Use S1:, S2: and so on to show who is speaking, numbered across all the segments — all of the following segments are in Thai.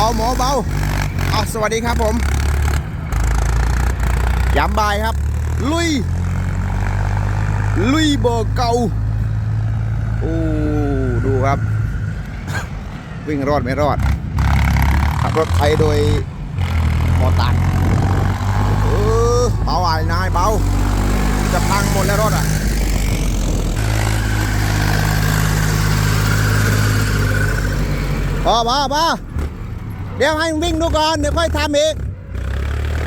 S1: เบาหมอเบาเอาสวัสดีครับผมยามบ่ายครับ ลุย ลุยเบอร์เก่าโอ้ดูครับ วิ่งรอดไม่รอดขับรถไทยโดยมอตันเออเบาอะนายเบาจะพังหมดแล้วรถอะพอพอพอ เดี๋ยวให้มันวิ่งดูก่อนเดี๋ยวค่อยทำอีก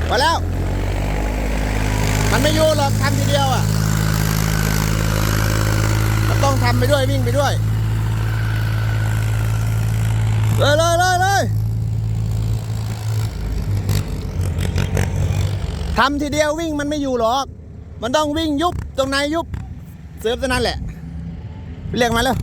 S1: พอแล้ว มันไม่อยู่หรอกทำทีเดียวอะมันต้องทำไปด้วยวิ่งไปด้วยเลยเลยเลยเลยทำทีเดียววิ่งมันไม่อยู่หรอก มันต้องวิ่งยุบตรงไหนยุบเสิร์ฟตรงนั้นแหละไปเรียกมาแล้ว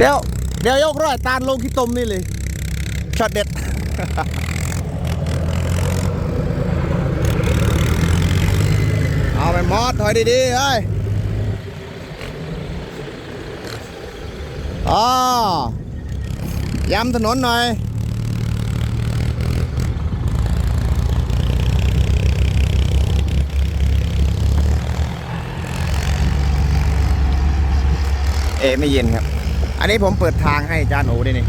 S1: เดี๋ยว เดี๋ยวยกร้อยตาลลงที่ตมนี่เลยช็อตเด็ดเอาไปมอดถอยดีๆเฮ้ยอ๋อย้ำถนนหน่อยเอไม่เย็นครับ อันนี้ผมเปิดทางให้จานโอด้วยนี่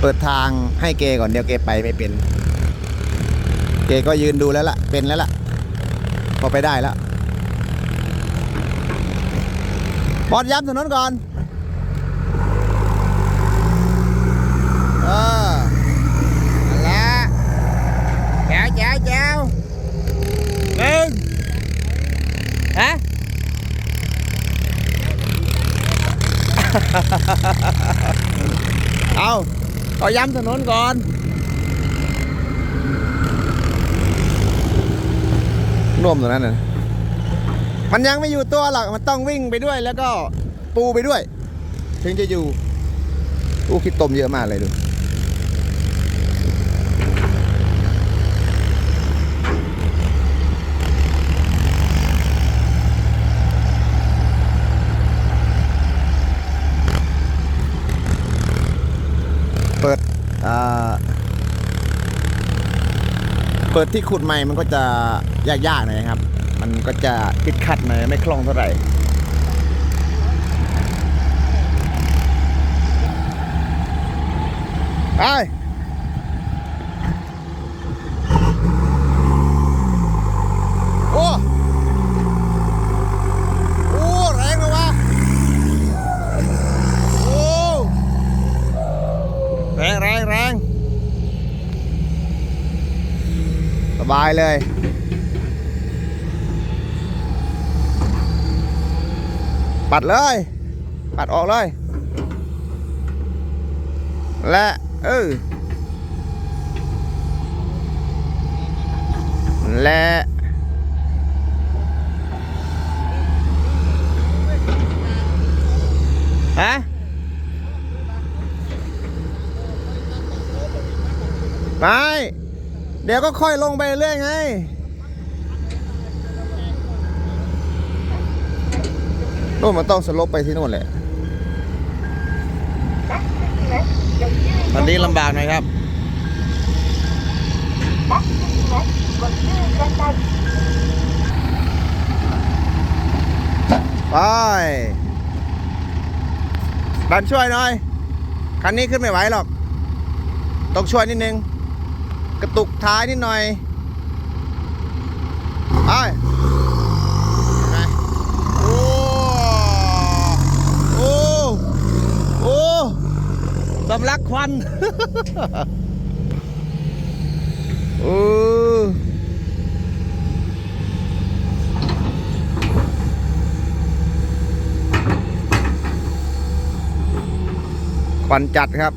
S1: เปิดทางให้เกก่อนเดี๋ยวเกไปไม่เป็น เกก็ยืนดูแล้วล่ะ เป็นแล้วล่ะ พอไปได้แล้วบอดย้ำถนนก่อน เออนั่นแหละแจ๋วแจ๋วแจ๋วหนึ่งฮะ เอาเอย้ำถนนก่อนน่วมตรงนั้นนะมันยังไม่อยู่ตัวหรอกมันต้องวิ่งไปด้วยแล้วก็ปูไปด้วย ถึงจะอยู่อู้คิดตมเยอะมากเลยดู เปิดอ่า เปิดที่ขุดใหม่มันก็จะยากๆหน่อยครับ มันก็จะติดขัดหน่อยไม่คล่องเท่าไหร่ไป โอ้ โอ้ แรงเลยวะ โอ้ แรงแรงแรงส บายเลย ปัดเลย ปัดออกเลย และเออและฮะไป เดี๋ยวก็ค่อยลงไปเรื่อยไงนู่นมันต้องสลบไปที่นู่นแหละ ตอนนี้ลำบากหน่อยครับ ไปดันช่วยหน่อย คันนี้ขึ้นไม่ไหวหรอก ต้องช่วยนิดนึง กระตุกท้ายนิดหน่อยไปโอ้โอ้โอ้สำลักควันโอ้ควันจัดครับ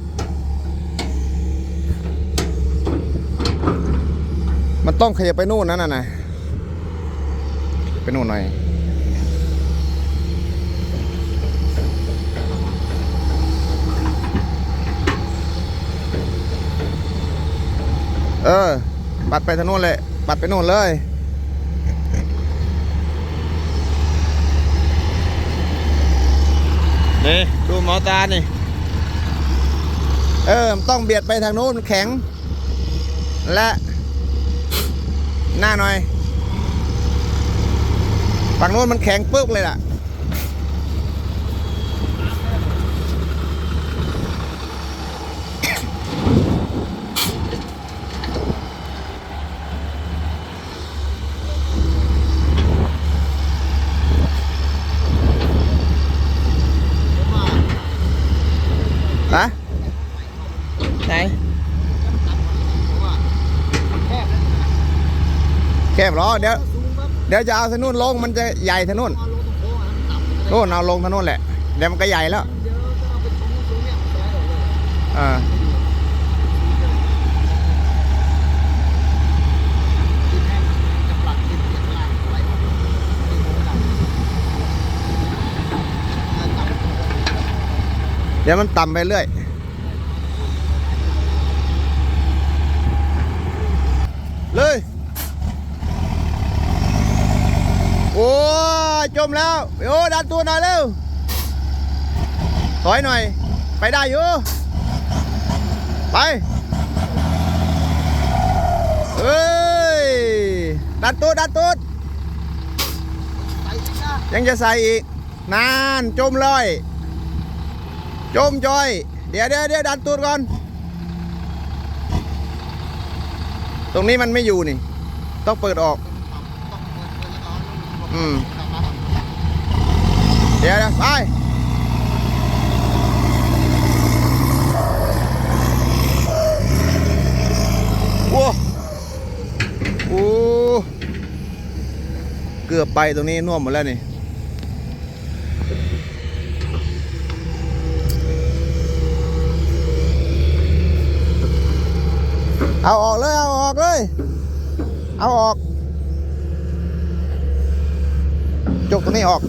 S1: มัน ต้องขยับไปนู่นนั่นน่ะนะไปนู่นหน่อยเออ ปัดไปทางนู้นเลย ปัดไปโน่นเลย นี่ ดูหมอตานี่ เออมันต้องเบียดไปทางโน้นมันแข็ง และ หน้าหน่อย ฝั่งโน้นมันแข็งปึ๊กเลยล่ะ ฮะ ไหน แคบเหรอเดี๋ยวเดี๋ยวจะเอาถนนลงมันจะใหญ่ถนนโน่นเอาลงถนนแหละเดี๋ยวมันก็ใหญ่แล้วอ่าเดี๋ยวมันต่ำไปเรื่อย เลย โอ้จมแล้วโอ้ดันตัวหน่อยเร็วถอยหน่อย ไปได้อยู่ ไปเฮ้ยดันตัวดันตัวยังจะใส่อีก นานจมเลยจมจอย เดี๋ยวเดี๋ยวเดี๋ยวดันตูดก่อน ตรงนี้มันไม่อยู่นี่ ต้องเปิดออก อืมเดี๋ยวเดี๋ยวไปโอ้โอ้เกือบไปตรงนี้น่วมหมดแล้วนี่เอาออกเลย เอาออกเลย เอาออก จกตรงนี้ออก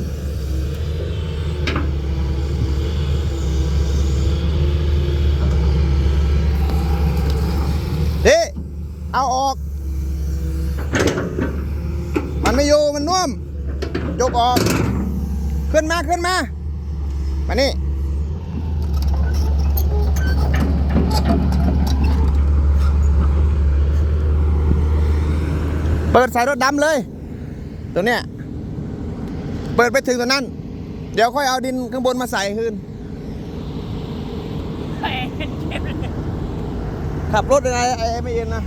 S1: เฮ้เอาออก มันไม่อยู่ มันน่วมจกออก ขึ้นมา ขึ้นมา มานี่เปิดสายรถดำเลย ตัวเนี้ย เปิดไปถึงตัวนั้น เดี๋ยวค่อยเอาดินข้างบนมาใส่คืนขับรถยังไงไอ้ไม่เอ็นนะ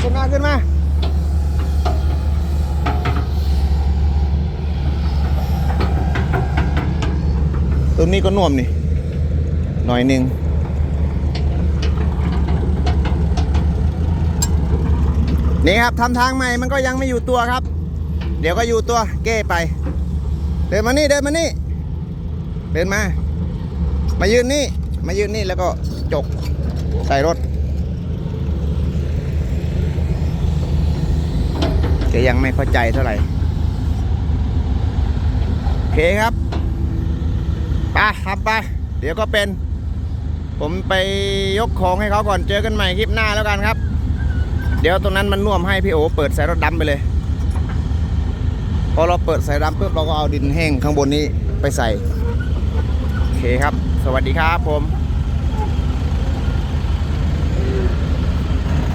S1: ขึ้นมาขึ้นมาตัวนี้ก็น่วมนี่ หน่อยหนึ่งนี่ครับทำทางใหม่มันก็ยังไม่อยู่ตัวครับ เดี๋ยวก็อยู่ตัวเก้ไป เดินมานี่เดินมานี่ เดินมา มายืนนี่ มายืนนี่แล้วก็จกใส่รถแกยังไม่เข้าใจเท่าไหร่โอเคครับไปทำไป เดี๋ยวก็เป็น ผมไปยกของให้เขาก่อนเจอกันใหม่คลิปหน้าแล้วกันครับ เดี๋ยวตรงนั้นมันน่วมให้พี่โอเปิดใสายรถดำไปเลย พอเราเปิดสายดำปุ๊บเราก็เอาดินแห้งข้างบนนี้ไปใส่ โอเคครับ สวัสดีครับผม